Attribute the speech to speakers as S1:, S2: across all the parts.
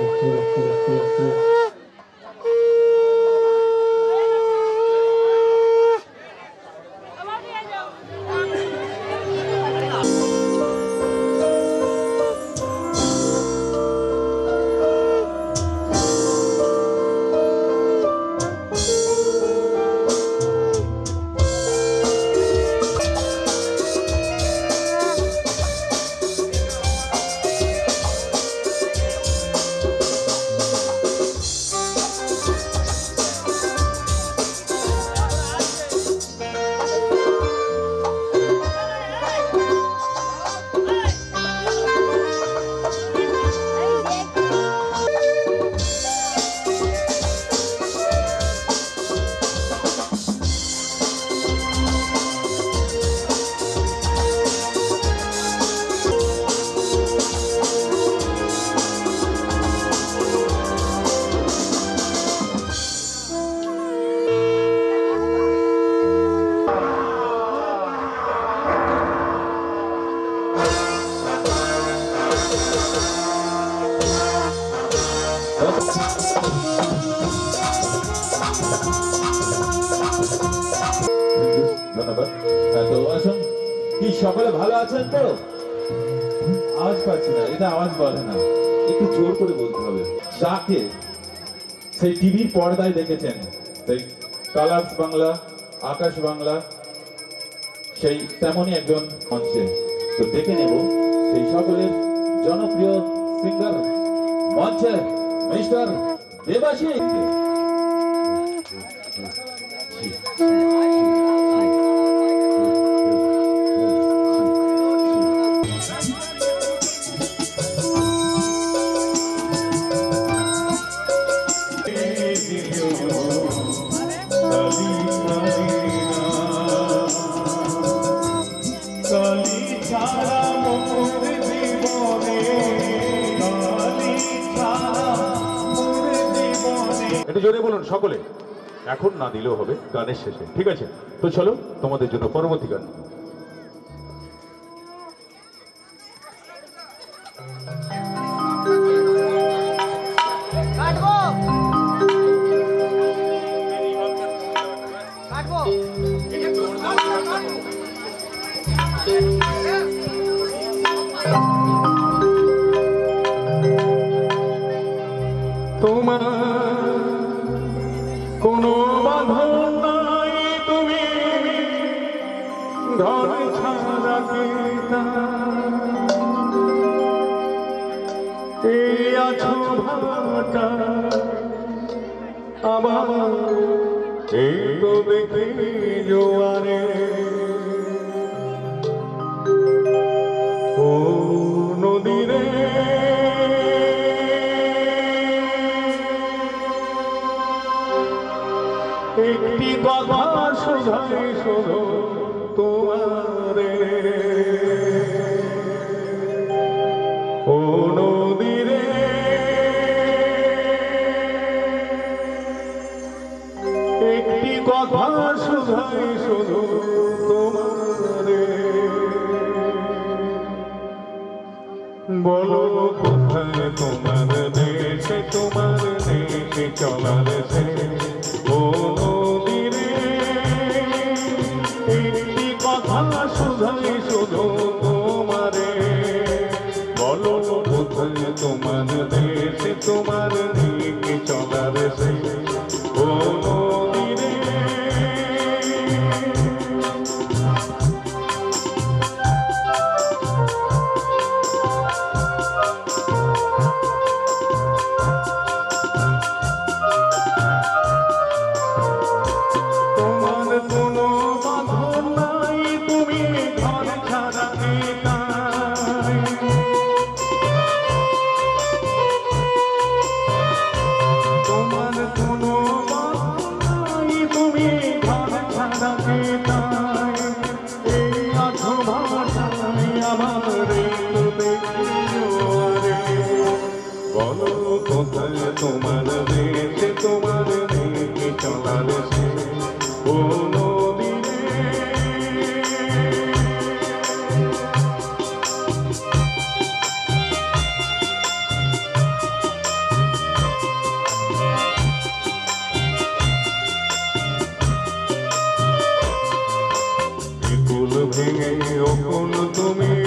S1: ধন্যবাদ বলে না। একটু জোর করে বলতে হবে। যাকে সেই টিভির পর্দায় দেখেছেন, সেই কালার্স বাংলা, আকাশ বাংলা, সেই তেমনই একজন মঞ্চে তো দেখে নেব, সেই সকলের জনপ্রিয় সিঙ্গার মঞ্চে মিস্টার দেবাশিস একটু জোরে বলুন সকলে। এখন না দিলেও হবে, গানের শেষে। ঠিক আছে? তো চলো তোমাদের জন্য পরবর্তী গান।
S2: কোনো বাধা নাই তুমি। ধর ছাড়া পিতা এই আছো ভাটা। আবার এই তো দেখি জোয়ারে? তোমারে। ও কথা শোধাই শোনো তোমারে। বলো কোথায় তোমার দেশে তোমার দেশে চলার বলো কোথায় তোমার ভেঙে অকুল তুমি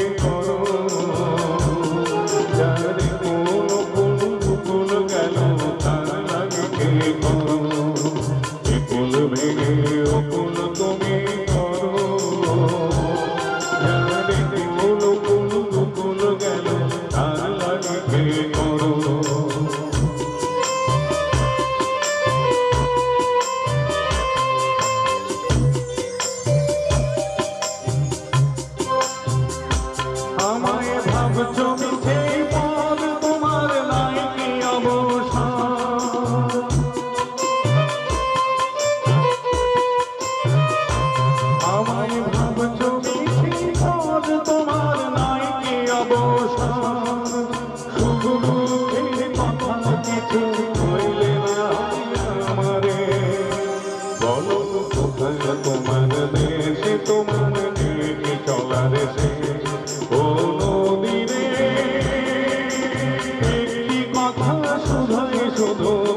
S2: কথা শুধাই শুধু।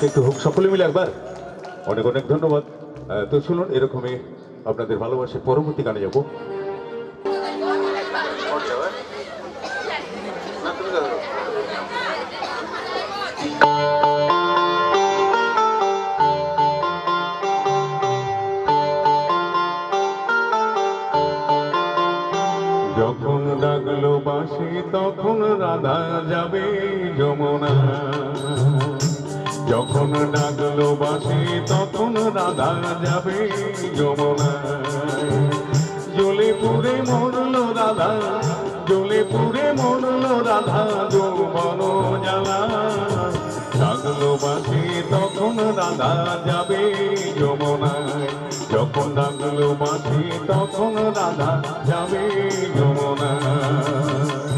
S3: তালিকা একটু হোক, সকলে মিলে একবার। অনেক অনেক ধন্যবাদ। তো শুনুন এরকমই আপনাদের ভালোবাসে পরবর্তী গানে যাব।
S2: যখন ডাকলো বাসি তখন রাধা যাবে যমুনা। যখন ডাকলো বাসি তখন রাধা যাবে যমুনা। জ্বলে পুড়ে মরলো রাধা জ্বলে পুড়ে মরলো রাধা, যৌবন জ্বালা। ডাকলো বাসি তখন রাধা যাবে যমুনায়। যখন ডাকলো বাসি তখন রাধা যাবে যমুনায়।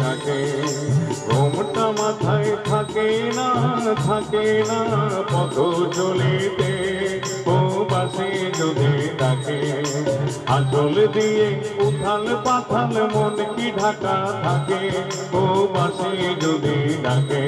S2: থাকে। ঘুমটা মাথায় থাকে না থাকে না পথ চলিতে। ও যদি ডাকে আচল দিয়ে উথাল পাথাল মন কি ঢাকা থাকে। ও বাসে যদি ডাকে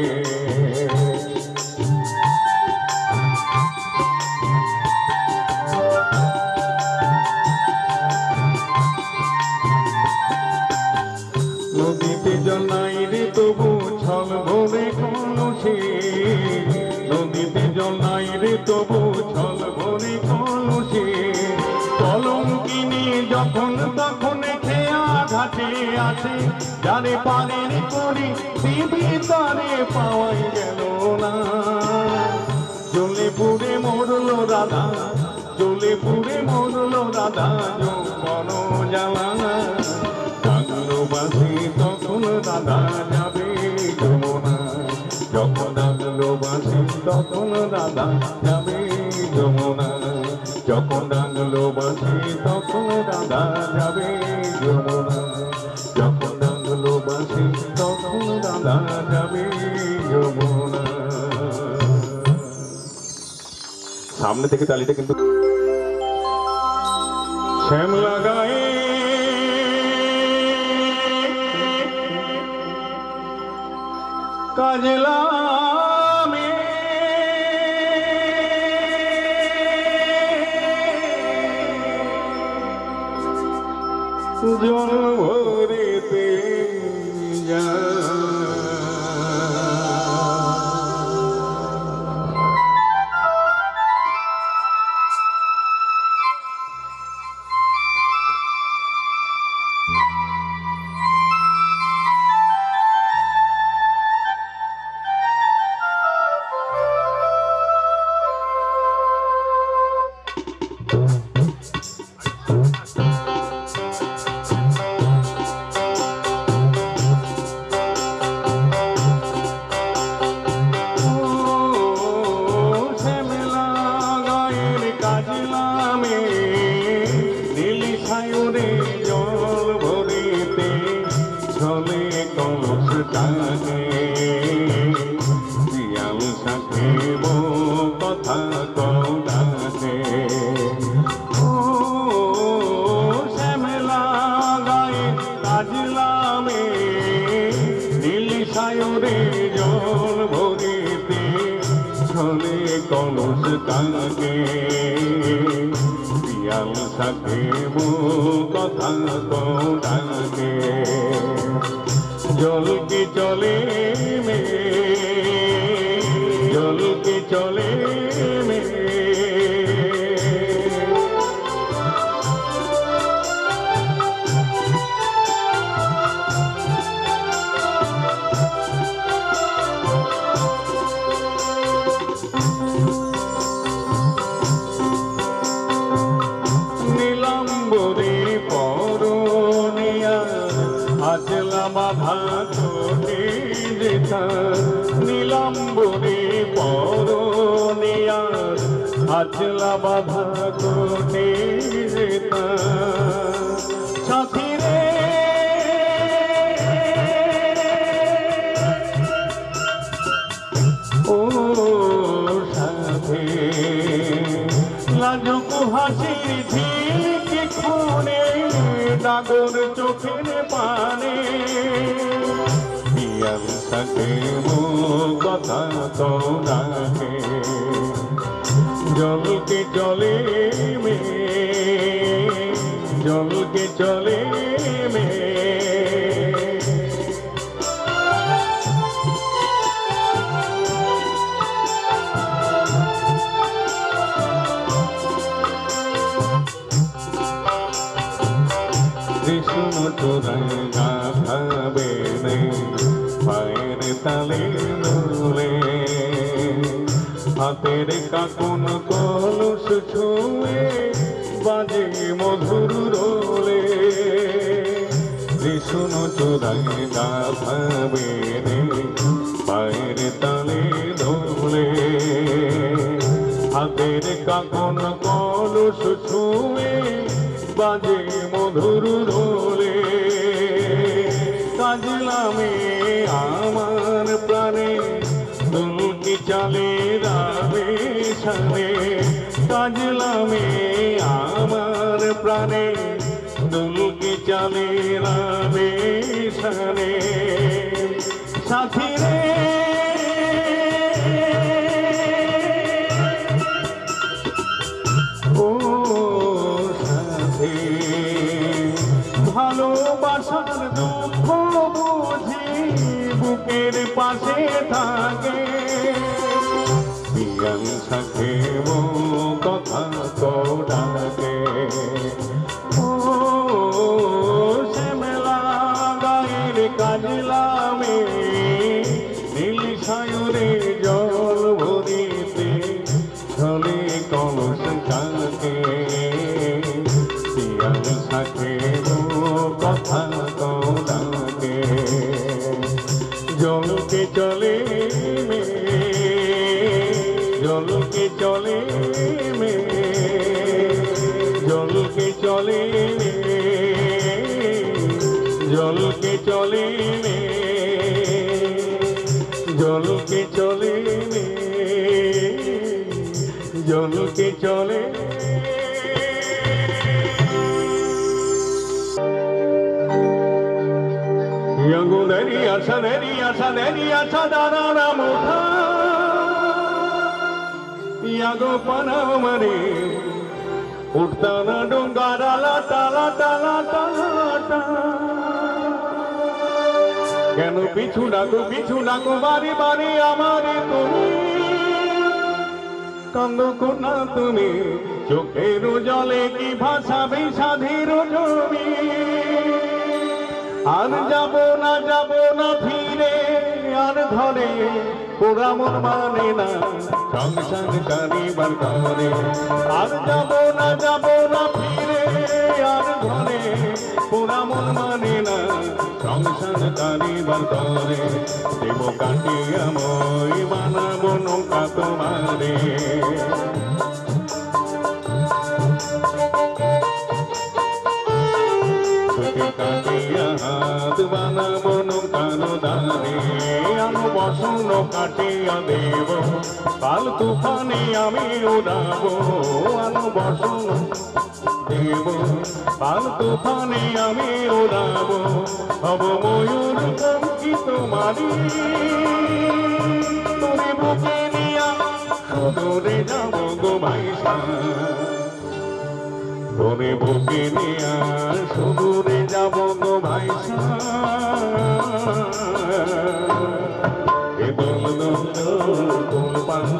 S2: যারে পারের করি দিবি তারে পাওয়াই গেল না। জ্বলে পুড়ে মরলো রাধা জ্বলে পুড়ে মরলো রাধা, যৌবন জ্বালা। ডাকলো বাসি তখন দাদা যাবে যমুনা। যখন ডাকলো বাসি তখন দাদা যাবে যমুনা। যখন রাঙলো বাসি তখন রাধা যাবে যমুনা।
S3: সামনে থেকে তালিটা কিন্তু
S2: শ্যামলা গায়ে কাজলামে জল সায়রে জল ভরিতে ছলে কলস কাকে। পিয়াল সাথে কথা কোডাকে জল কি চলে বাধা যেথা সাথী ও সাথে লাজুক হাসির ঝিলকে চোখের পানে। কথা তো রাখে জলকে চলে মে জলকে চলে মে। কৃষ্ণ গাথাবে নেই পায়ের তালে হাতের কাকুন কলস ছুঁয়ে বাজে মধুর রোলে। কৃষ্ণ চোরাই গাথাবে নেই পায়ের তালে দোলে হাতের কাকুন কলস ছুঁয়ে বাজে মধুর রোলে। কাজলামে আমার প্রাণে চালে রাবে সানে কাজলামে আমার প্রাণে। দুলকি চলে রামে সানে সাথী রে জলকে চলে নে জলকে চলে। নে জলকে চলে আগুনেরই আশা নেরি আশা নেরি আশা দাঁড়ানা মোঠা ইয়াগো পানাও মারে কেন পিছু ডাকো পিছু ডাকো বারে বারে আমারে তুমি। কান্দ কোনা তুমি, চোখের জলে কি ভাসাবে সাধের জমি আর যাব না যাব না ফিরে, আর ধরে পোড়া মন মানে না। সংসার কারিবার করে আর যাব না যাব না ফিরে, আর ধরে পোড়া মন মানে না। সংসার কারিবার করে দেব কাটিয়া মই বানাবো নৌকা তোমারে। কাটিয়া হাত বানাবো নৌকানো দানে আনো বসন কাটিয়া দেব। কাল তুফানে আমি উড়াবো আনো বসন দেব। কাল তুফানে আমি উড়াবো হব ময়ূর পঙ্কি তোমারি তুমি বুকে নিয়া সুদূরে যাব গো তোরে বুকে নিয়া সুদূরে যাব গো ভাই দোল